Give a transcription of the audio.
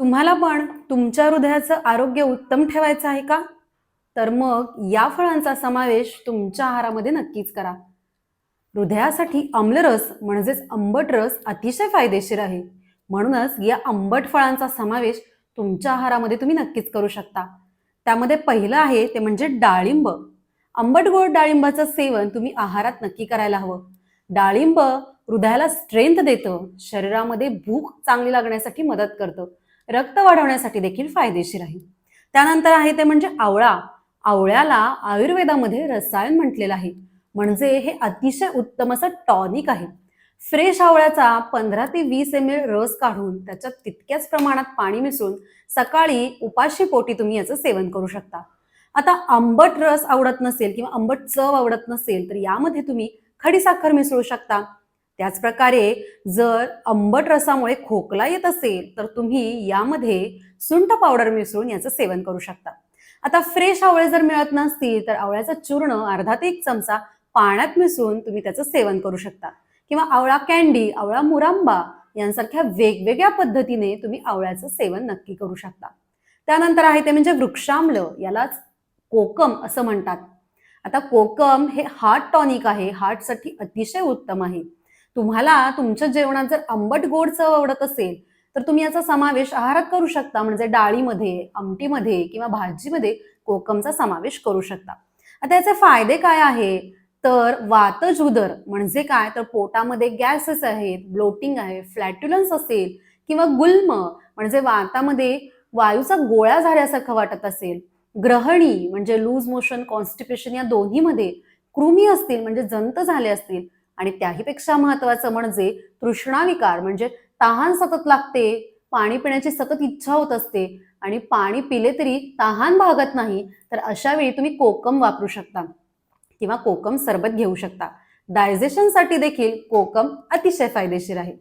तुम्हाला पण तुमच्या हृदयाचं आरोग्य उत्तम ठेवायचं आहे का? तर मग या फळांचा समावेश तुमच्या आहारामध्ये नक्कीच करा. हृदयासाठी आम्लरस म्हणजेच आंबट रस अतिशय फायदेशीर आहे. म्हणूनच या आंबट फळांचा समावेश तुमच्या आहारामध्ये तुम्ही नक्कीच करू शकता. त्यामध्ये पहिलं आहे ते म्हणजे डाळिंब. आंबट गोड डाळिंबाचं सेवन तुम्ही आहारात नक्की करायला हवं. डाळिंब हृदयाला स्ट्रेंथ देतं. शरीरामध्ये भूक चांगली लागण्यासाठी मदत करतं. रक्त वाढवण्यासाठी देखील फायदेशीर आहे. त्यानंतर आहे ते म्हणजे आवळा. आवळ्याला आयुर्वेदामध्ये रसायन म्हटलेलं आहे. म्हणजे हे अतिशय उत्तम असं टॉनिक आहे. फ्रेश आवळ्याचा पंधरा ते वीस एम एल रस काढून त्याच्यात तितक्याच प्रमाणात पाणी मिसळून सकाळी उपाशी पोटी तुम्ही याचं सेवन करू शकता. आता आंबट रस आवडत नसेल किंवा आंबट चव आवडत नसेल तर यामध्ये तुम्ही खडीसाखर मिसळू शकता. त्याचप्रकारे जर आंबट रसामुळे खोकला येत असेल तर तुम्ही यामध्ये सुंठ पावडर मिसळून याचं सेवन करू शकता. आता फ्रेश आवळे जर मिळत नसतील तर आवळ्याचं चूर्ण अर्धा ते एक चमचा पाण्यात मिसळून तुम्ही त्याचं सेवन करू शकता. किंवा आवळा कॅन्डी आवळा मुरांबा यांसारख्या वेगवेगळ्या पद्धतीने तुम्ही आवळ्याचं सेवन नक्की करू शकता. त्यानंतर आहे ते म्हणजे वृक्षाम्ल यालाच कोकम असं म्हणतात. आता कोकम हे हार्ट टॉनिक आहे हार्टसाठी अतिशय उत्तम आहे. तुम्हाला तुमच्या जेवणात जर आंबट गोड चव आवडत असेल तर तुम्ही याचा समावेश आहारात करू शकता. म्हणजे डाळीमध्ये आमटीमध्ये किंवा भाजीमध्ये कोकमचा समावेश करू शकता. आता याचे फायदे काय आहे? तर वातजुदर म्हणजे काय? तर पोटामध्ये गॅसेस आहेत ब्लोटिंग आहे फ्लॅट्युलन्स असेल किंवा गुल्म म्हणजे वातामध्ये वायूचा गोळा झाल्यासारखं वाटत असेल. ग्रहणी म्हणजे लूज मोशन कॉन्स्टिपेशन या दोन्हीमध्ये कृमी असतील म्हणजे जंत झाले असतील आणि त्याहीपेक्षा महत्वाचं म्हणजे तृष्णाविकार म्हणजे तहान सतत लागते पाणी पिण्याची सतत इच्छा होत असते आणि पाणी पिले तरी तहान भागत नाही तर अशा वेळी तुम्ही कोकम वापरू शकता किंवा कोकम सरबत घेऊ शकता. डायजेशनसाठी देखील कोकम अतिशय फायदेशीर आहे.